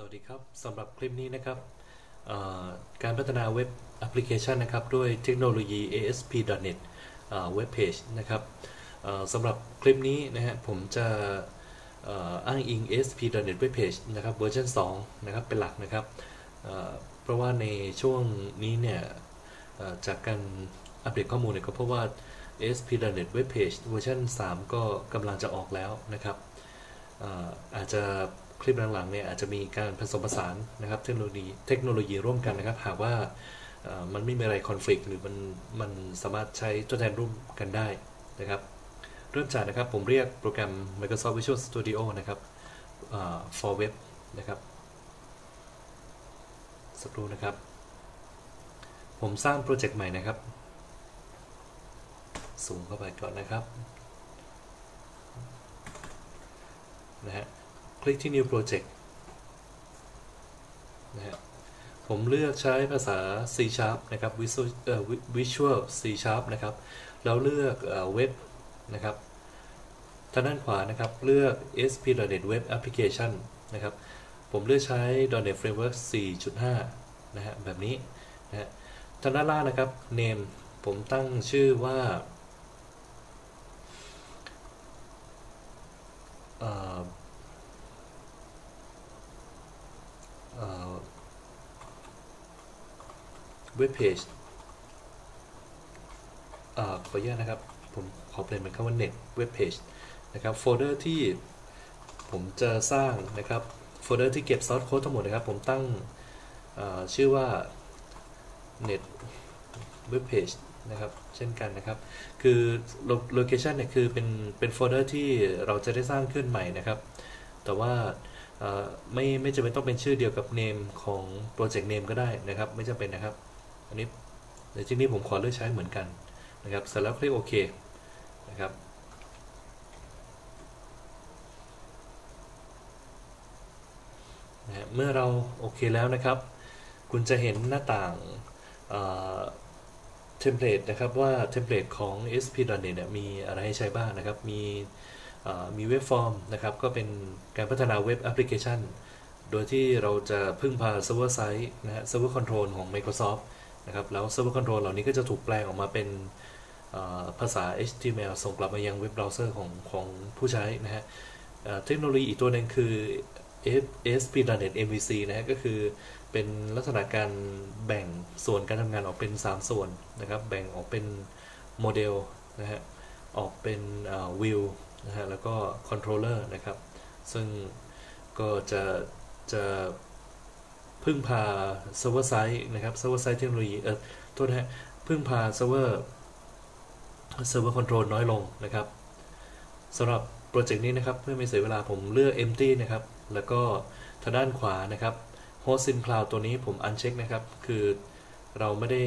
สวัสดีครับสำหรับคลิปนี้นะครับการพัฒนาเว็บแอปพลิเคชันนะครับด้วยเทคโนโลยี ASP.NET เว็บเพจนะครับสำหรับคลิปนี้นะฮะผมจะอ้างอิง ASP.NET Web Page นะครับเวอร์ชัน2นะครับเป็นหลักนะครับเพราะว่าในช่วงนี้เนี่ยจากการอัปเดตข้อมูลเนี่ยก็เพราะว่า ASP.NET Web Page เวอร์ชัน3 ก็กำลังจะออกแล้วนะครับอาจจะ คลิปหลังๆเนี่ยอาจจะมีการผสมผสานนะครับเทคโนโลยีเทคโนโลยีร่วมกันนะครับ หากว่ามันไม่มีอะไรคอนฟ lict หรือมันมันสามารถใช้ตัวแทนร่วมกันได้นะครับ เริ่มจากนะครับผมเรียกโปรแกรม Microsoft Visual Studio นะครับ for web นะครับสักครู่นะครับ ผมสร้างโปรเจกต์ใหม่นะครับ สูงเข้าไปก่อนนะครับนะฮะ ลิกที่ New Project นะฮะผมเลือกใช้ภาษา C Sharp นะครับ Visual, uh, Visual C Sharp นะครับ แล้วเลือกเว็บนะครับทางด้านขวานะครับ เลือก ASP.NET Web Application นะครับ ผมเลือกใช้ .NET Framework 4.5 นะฮะ แบบนี้นะฮะทางด้านล่างนะครับ name ผมตั้งชื่อว่า เว็บเพจขออนุญาตนะครับ ผมขอเปลี่ยนเป็นคำว่า net web page นะครับ โฟลเดอร์ที่ผมจะสร้างนะครับ โฟลเดอร์ที่เก็บซอสโค้ดทั้งหมดนะครับ ผมตั้งชื่อว่า net web page นะครับ เช่นกันนะครับ คือโลเคชันเนี่ยคือเป็นเป็นโฟลเดอร์ที่เราจะได้สร้างขึ้นใหม่นะครับ แต่ว่าไม่ไม่จำเป็นต้องเป็นชื่อเดียวกับ name ของโปรเจกต์ name ก็ได้นะครับ ไม่จำเป็นนะครับ อันนี้ในที่นี้ผมขอเลือกใช้เหมือนกันนะครับเสร็จแล้วคลิกโอเคนะครับนะเมื่อเราโอเคแล้วนะครับ คุณจะเห็นหน้าต่างเทมเพลตนะครับว่าเทมเพลตของ SP.NET เนี่ยมีอะไรให้ใช้บ้างนะครับ มีมีเว็บฟอร์มนะครับ ก็เป็นการพัฒนาเว็บแอปพลิเคชัน โดยที่เราจะพึ่งพาเซิร์ฟเวอร์ไซต์นะฮะเซิร์ฟเวอร์คอนโทรลของ Microsoft นะครับแล้ว Server Control เหล่านี้ก็จะถูกแปลงออกมาเป็นภาษา HTML ส่งกลับมายังเว็บเบราว์เซอร์ของของผู้ใช้นะฮะเทคโนโลยีอีกตัวหนึ่งคือ ASP.NET MVC นะฮะก็คือเป็นลักษณะการแบ่งส่วนการทำงานออกเป็น 3 ส่วนนะครับ แบ่งออกเป็นโมเดลนะฮะออกเป็นวิวนะฮะแล้วก็คอนโทรลเลอร์นะครับ ซึ่งก็จะจะ พึ่งพาเซิร์ฟเวอร์ไซต์นะครับเซิร์ฟเวอร์ไซต์เทคโนโลยีเออโทษนะฮะพึ่งพาเซิร์ฟเวอร์เซิร์ฟเวอร์คอนโทรลน้อยลงนะครับสำหรับโปรเจกต์นี้นะครับเพื่อไม่เสียเวลาผมเลือก empty นะครับ แล้วก็ทางด้านขวานะครับ host in cloud ตัวนี้ผม uncheck นะครับ คือเราไม่ได้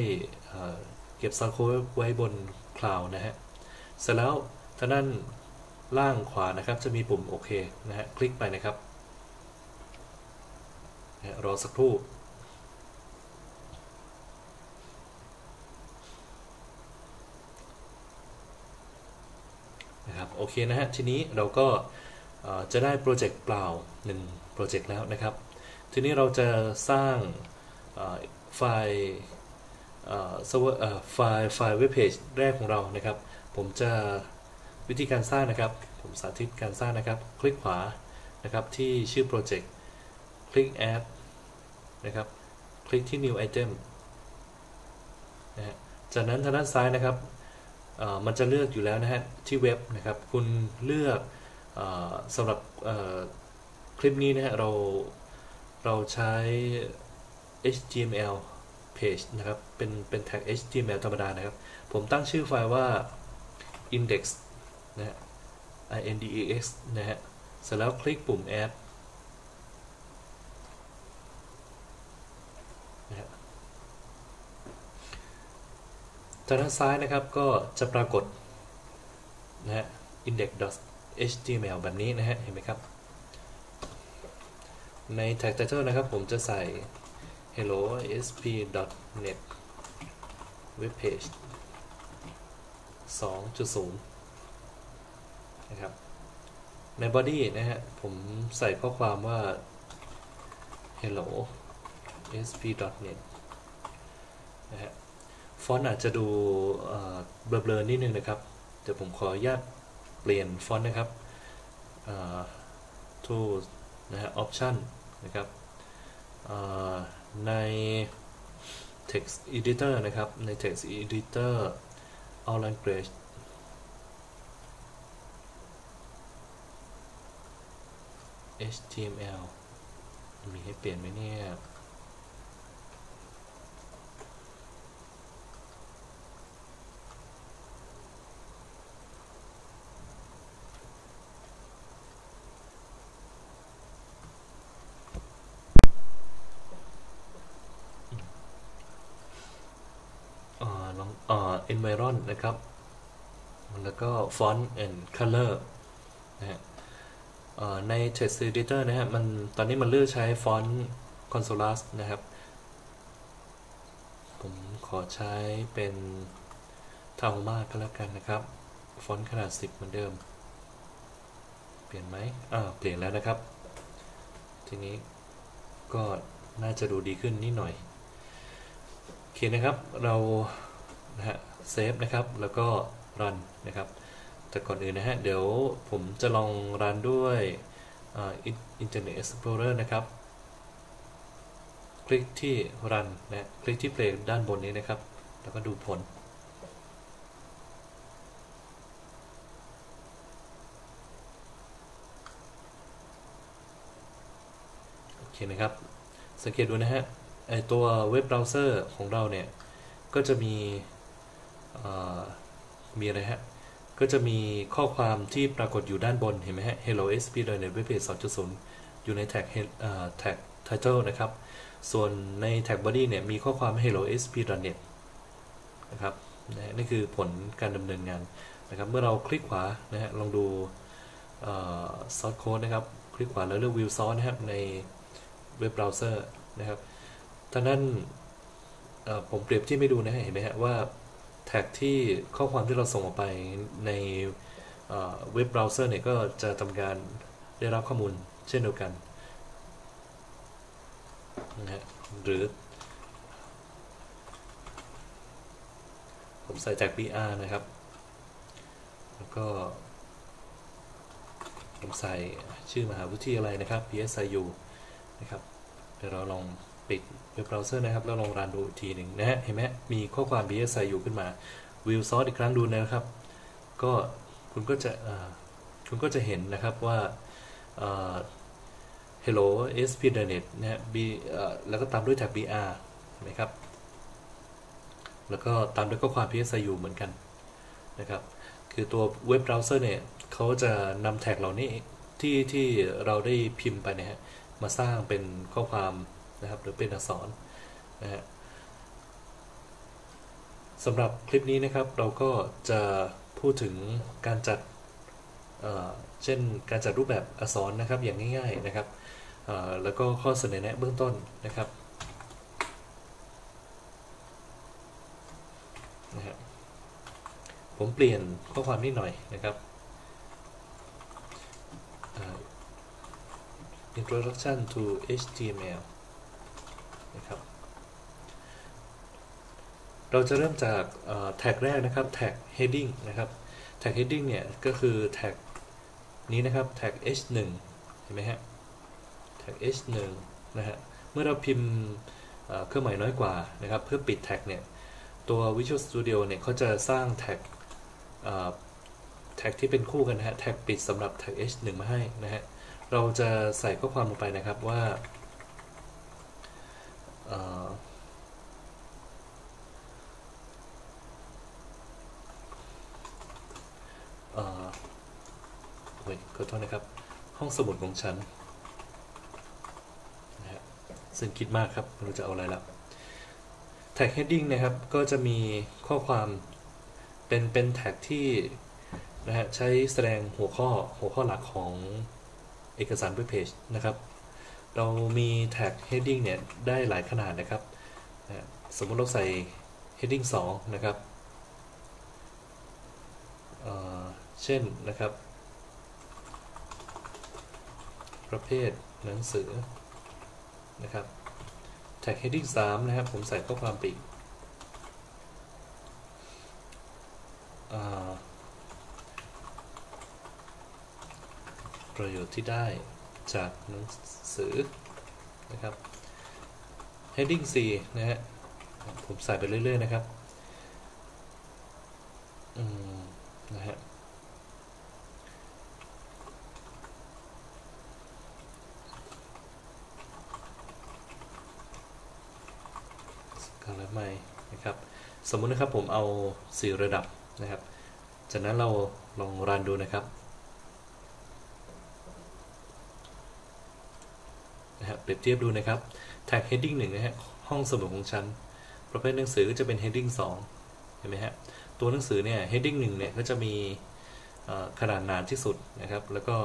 เก็บซัร์โคไว้บนคลาวนะฮะ เสร็จแล้วทางด้านล่างขวานะครับจะมีปุ่มโอเคนะฮะ คลิกไปนะครับ รอสักครู่นะครับโอเคนะฮะทีนี้เราก็จะได้โปรเจกต์เปล่า1โปรเจกต์แล้วนะครับ ทีนี้เราจะสร้างไฟล์ไฟล์ไฟล์เว็บเพจแรกของเรานะครับ ผมจะวิธีการสร้างนะครับ ผมสาธิตการสร้างนะครับ คลิกขวานะครับที่ชื่อโปรเจกต์ คลิก add นะครับ คลิกที่ new item นะฮะจากนั้นทางด้านซ้ายนะครับมันจะเลือกอยู่แล้วนะฮะที่เว็บนะครับ คุณเลือกสำหรับคลิปนี้นะฮะเราเราใช้ HTML page นะครับ เป็นเป็นแท็ก HTML ธรรมดานะครับ ผมตั้งชื่อไฟล์ว่า index นะฮะ index นะฮะ เสร็จแล้วคลิกปุ่ม add างด้านซ้ายนะครับก็จะปรากฏนะฮะ index.html แบบนี้นะฮะ เห็นไหมครับ ใน tag title นะครับ ผมจะใส่ hello sp. net web page 2.0 นะครับ ใน body นะฮะ ผมใส่ข้อความว่า hello sp.net นะฮะ ฟอนต์อาจจะดูเบลอๆนิดนึงนะครับเดี๋ยวผมขออนุญาตเปลี่ยนฟอนต์นะครับ tools นะฮะ option นะครับใน text editor นะครับ ใน text editor all language html มีให้เปลี่ยนไหมเนี่ย อ่าลองอ่า environ นะครับ แล้วก็ font and color นะฮะใน text editor นะฮะมันตอนนี้มันเลือกใช้ font consolas นะครับ ผมขอใช้เป็น Tahoma ก็แล้วกันนะครับ ฟอนต์ขนาด 10 เหมือนเดิม เปลี่ยนไหมอ่าเปลี่ยนแล้วนะครับ ทีนี้ก็น่าจะดูดีขึ้นนิดหน่อย โอเคนะครับ เรานะฮะ เซฟนะครับ แล้วก็รันนะครับ แต่ก่อนอื่นนะฮะ เดี๋ยวผมจะลองรันด้วยอินเทอร์เน็ต Explorer นะครับ คลิกที่รันนะ คลิกที่เพลงด้านบนนี้นะครับ แล้วก็ดูผลโอเคนะครับ สังเกตดูนะฮะ ไอตัวเว็บเบราว์เซอร์ของเราเนี่ย ก็จะมี มีอะไรฮะ ก็จะมีข้อความที่ปรากฏอยู่ด้านบน เห็นไหมฮะ hello sp net web page 2.0 อยู่ในแท็กแท็ก title นะครับ ส่วนในแท็ก body เนี่ย มีข้อความ hello sp net นะครับนี่คือผลการดำเนินงานนะครับ เมื่อเราคลิกขวานะฮะ ลองดู source code นะครับ คลิกขวาแล้วเลือก view source นะครับ ในเว็บเบราว์เซอร์นะครับท่านั้นผมเปรียบที่ไม่ดูนะเห็นไหมฮะว่า แท็กที่ข้อความที่เราส่งออกไปในเว็บเบราว์เซอร์เนี่ยก็จะทำการได้รับข้อมูลเช่นเดียวกันนะฮะหรือ ผมใส่แท็ก br นะครับ แล้วก็ ผมใส่ชื่อมหาวิทยาลัยนะครับ PSIU นะครับ เดี๋ยวเราลอง ปิดเว็บเบราว์เซอร์นะครับ แล้วลองรันดูอีกทีหนึ่งนะฮะ เห็นไหมมีข้อความ BSI อยู่ขึ้นมาวิวซอสอีกครั้งดูนะครับ ก็คุณก็จะคุณก็จะเห็นนะครับว่า hello sp.net นะฮะ b แล้วก็ตามด้วยแท็ก br นะครับ แล้วก็ตามด้วยข้อความ PSIU เหมือนกันนะครับ คือตัวเว็บเบราว์เซอร์เนี่ยเขาจะนำแท็กเหล่านี้ที่ที่เราได้พิมพ์ไปนะฮะ มาสร้างเป็นข้อความ นะครับ หรือเป็นอักษรนะฮะสำหรับคลิปนี้นะครับเราก็จะพูดถึงการจัดเเช่นการจัดรูปแบบอักษรนะครับอย่างง่ายๆนะครับแล้วก็ข้อเสนอแนะเบื้องต้นนะครับนะฮะผมเปลี่ยนข้อความนิดหน่อยนะครับ Introduction to HTML นะครับ เราจะเริ่มจากแท็กแรกนะครับแท็ก heading นะครับแท็ก heading เนี่ยก็คือแท็กนี้นะครับแท็ก h1 เห็นไหมฮะแท็ก h1 นะฮะเมื่อเราพิมพ์เครื่องหมายน้อยกว่านะครับ เพื่อปิดแท็กเนี่ยตัว Visual Studio เนี่ยเขาจะสร้างแท็กแท็กที่เป็นคู่กันนะฮะแท็กปิดสำหรับแท็ก h1 มาให้นะฮะเราจะใส่ข้อความลงไปนะครับว่า เอ่อเฮ้ยขอโทษนะครับ ห้องสมุดของฉันนะฮะซึ่งคิดมากครับไม่รู้จะเอาอะไรละแท็ก heading นะครับ ก็จะมีข้อความเป็นเป็นแท็กที่นะฮะใช้แสดงหัวข้อหัวข้อหลักของเอกสารเว็บเพจนะครับ เรามีแท็ก heading เนี่ยได้หลายขนาดนะครับสมมติเราใส่ heading 2 นะครับเเช่นนะครับ ประเภทหนังสือนะครับแท็ก heading 3 นะครับ ผมใส่ข้อความปอีกประโยชน์ที่ได้ จากหนังสือนะครับ heading 4นะฮะผมใส่ไปเรื่อย ๆ นะครับอืมนะฮะการละไม่นะครับ สมมุตินะครับผมเอา 4 ระดับนะครับ จากนั้นเราลองรันดูนะครับ เปรียบเทียบดูนะครับแท็ก heading 1นะฮะห้องสมุดของฉัน ประเภทหนังสือก็จะเป็น heading 2เห็นไหมฮะตัวหนังสือเนี่ย heading 1เนี่ยก็จะมีขนาดหนาที่สุดนะครับแล้วก็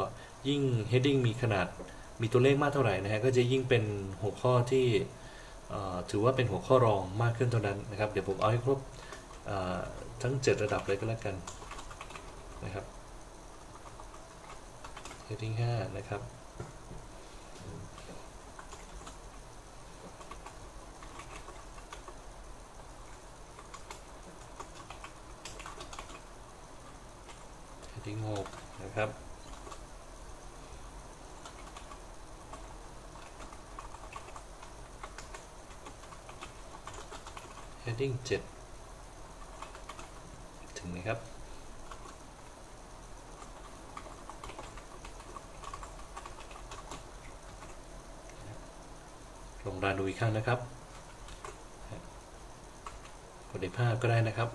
ยิ่ง heading มีขนาดมีตัวเลขมากเท่าไหร่นะฮะก็จะยิ่งเป็นหัวข้อที่ถือว่าเป็นหัวข้อรองมากขึ้นเท่านั้นนะครับ เดี๋ยวผมเอาให้ครบทั้ง 7 ระดับเลยก็แล้วกันนะครับ heading 5นะครับ heading 6นะครับ heading 7ถึงไหมครับลงรานดูอีกครั้งนะครับกดในภาพก็ได้นะครับ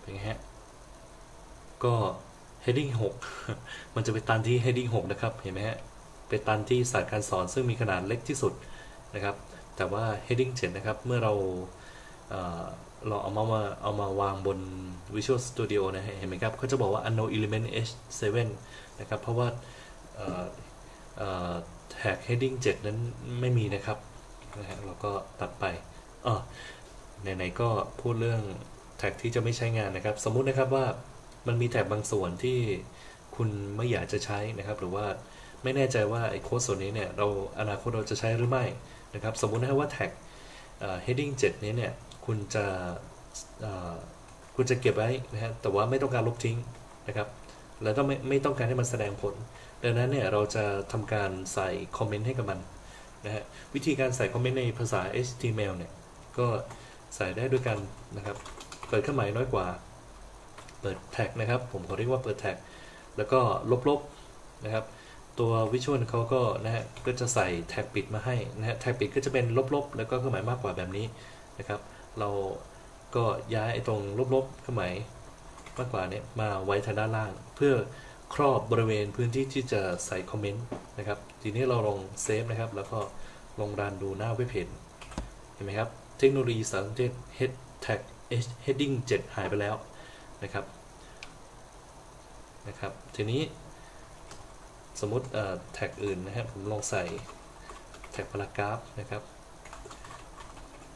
เป็นไงฮะ ก็ heading 6 มันจะไปตันที่ heading 6 นะครับ เห็นไหมฮะ ไปตันที่ศาสตร์การสอนซึ่งมีขนาดเล็กที่สุดนะครับ แต่ว่า heading 7 นะครับ เมื่อเราเราเอามาเอามาวางบน Visual Studio นะฮะ เห็นไหมครับเขาจะบอกว่า unknown element h7 นะครับ เพราะว่าแท็ก heading 7 นั้นไม่มีนะครับนะฮะเราก็ตัดไปอ๋อไหนๆก็พูดเรื่องแท็กที่จะไม่ใช้งานนะครับ สมมุตินะครับว่า มันมีแท็กบางส่วนที่คุณไม่อยากจะใช้นะครับ หรือว่าไม่แน่ใจว่าไอ้โค้ดส่วนนี้เนี่ย เราอนาคตเราจะใช้หรือไม่นะครับ สมมุตินะว่าแท็ก heading 7 นี้เนี่ย คุณจะคุณจะเก็บไว้นะฮะแต่ว่าไม่ต้องการลบทิ้งนะครับ แล้วต้องไม่ไม่ต้องการให้มันแสดงผล ดังนั้นเนี่ยเราจะทำการใส่คอมเมนต์ให้กับมันนะฮะวิธีการใส่คอมเมนต์ในภาษา HTML เนี่ย ก็ใส่ได้ด้วยกันนะครับ เปิดเครื่องหมายน้อยกว่า เปิดแท็กนะครับ ผมขอเรียกว่าเปิดแท็ก แล้วก็ลบๆนะครับ ตัววิชวลเขาก็นะฮะก็จะใส่แท็กปิดมาให้นะฮะแท็กปิดก็จะเป็นลบๆ แล้วก็เครื่องหมายมากกว่าแบบนี้นะครับ เราก็ย้ายไอ้ตรงลบๆเครื่องหมายมากกว่าเนี่ยมาไว้ทางด้านล่าง เพื่อครอบบริเวณพื้นที่ที่จะใส่คอมเมนต์นะครับ ทีนี้เราลองเซฟนะครับ แล้วก็ลองรันดูหน้าเว็บเพจเห็นไหมครับ เทคโนโลยีสารสนเทศ head tag heading 7 หายไปแล้ว นะครับนะครับทีนี้สมมติแท็กอื่นนะครับผมลองใส่แท็กพารากราฟนะครับ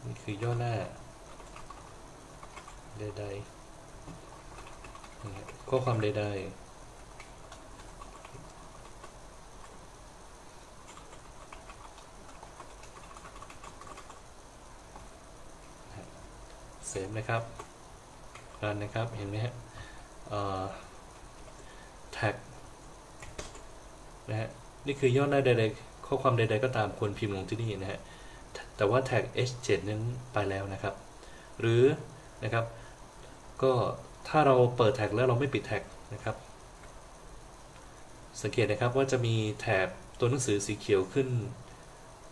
นี่คือย่อหน้าใดๆข้อความใดๆเซฟนะครับันนะครับ เห็นไหมฮะแท็กนะฮะนี่คือย่อหน้าใดๆข้อความใด ๆ ก็ตามควรพิมพ์ลงที่นี่นะฮะ แต่ว่าแท็ก h7 นั้นไปแล้วนะครับ หรือนะครับ ก็ถ้าเราเปิดแท็กแล้วเราไม่ปิดแท็กนะครับ สังเกตนะครับว่าจะมีแถบตัวหนังสือสีเขียวขึ้น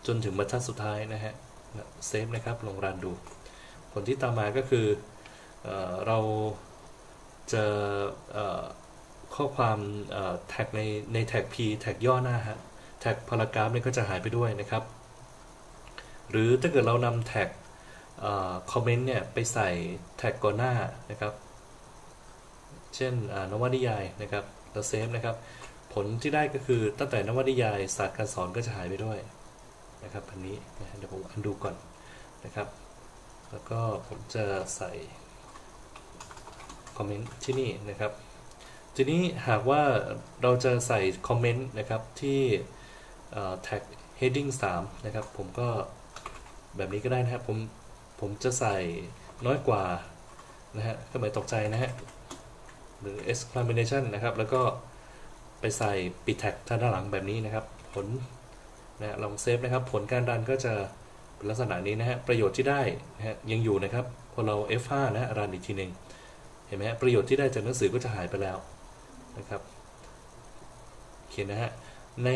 จนถึงบรรทัดสุดท้ายนะฮะเซฟนะครับ ลงรันดู ผลที่ตามมาก็คือ เอเราจะข้อความแท็กในในแท็ก P แท็กย่อหน้าฮะแท็กพารากราฟนี่ก็จะหายไปด้วยนะครับ หรือถ้าเกิดเรานำแท็กคอมเมนต์เนี่ยไปใส่แท็กก่อนหน้านะครับ เช่นนวนิยายนะครับเราเซฟนะครับ ผลที่ได้ก็คือตั้งแต่นวนิยายศาสตร์การสอนก็จะหายไปด้วยนะครับอันนี้เดี๋ยวผมอันดูก่อนนะครับ แล้วก็ผมจะใส่ คอมเมนต์ที่นี่นะครับ ทีนี้หากว่าเราจะใส่คอมเมนต์นะครับที่แท็ก heading 3 นะครับ ผมก็แบบนี้ก็ได้นะครับ ผมผมจะใส่น้อยกว่านะฮะก็หมายตกใจนะฮะ หรือ exclamation นะครับ แล้วก็ไปใส่ปิดแท็กทางด้านหลังแบบนี้นะครับ ผลนะลองเซฟนะครับ ผลการรันก็จะเป็นลักษณะนี้นะฮะ ประโยชน์ที่ได้นะฮะยังอยู่นะครับ พอเรา F5 นะฮะรันอีกทีหนึ่ง ห็นไหมฮะประโยชน์ที่ได้จากหนังสือก็จะหายไปแล้วนะครับโอเคนนะฮะใน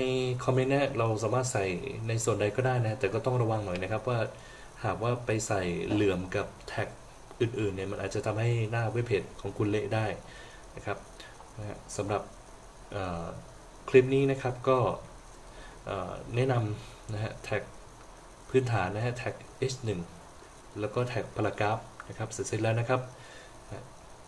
คอมเมนต์นะเราสามารถใส่ในส่วนใดก็ได้นะแต่ก็ต้องระวังหน่อยนะครับว่าหากว่าไปใส่เหลื่อมกับแท็กอื่นๆเนี่ยมันอาจจะทำให้หน้าเว็บเพจของคุณเละได้นะครับนะสำหรับคลิปนี้นะครับก็แนะนำนะฮะแท็กพื้นฐานนะฮะแท็ก h1 แล้วก็แท็กพารากราฟนะครับเสร็จแล้วนะครับ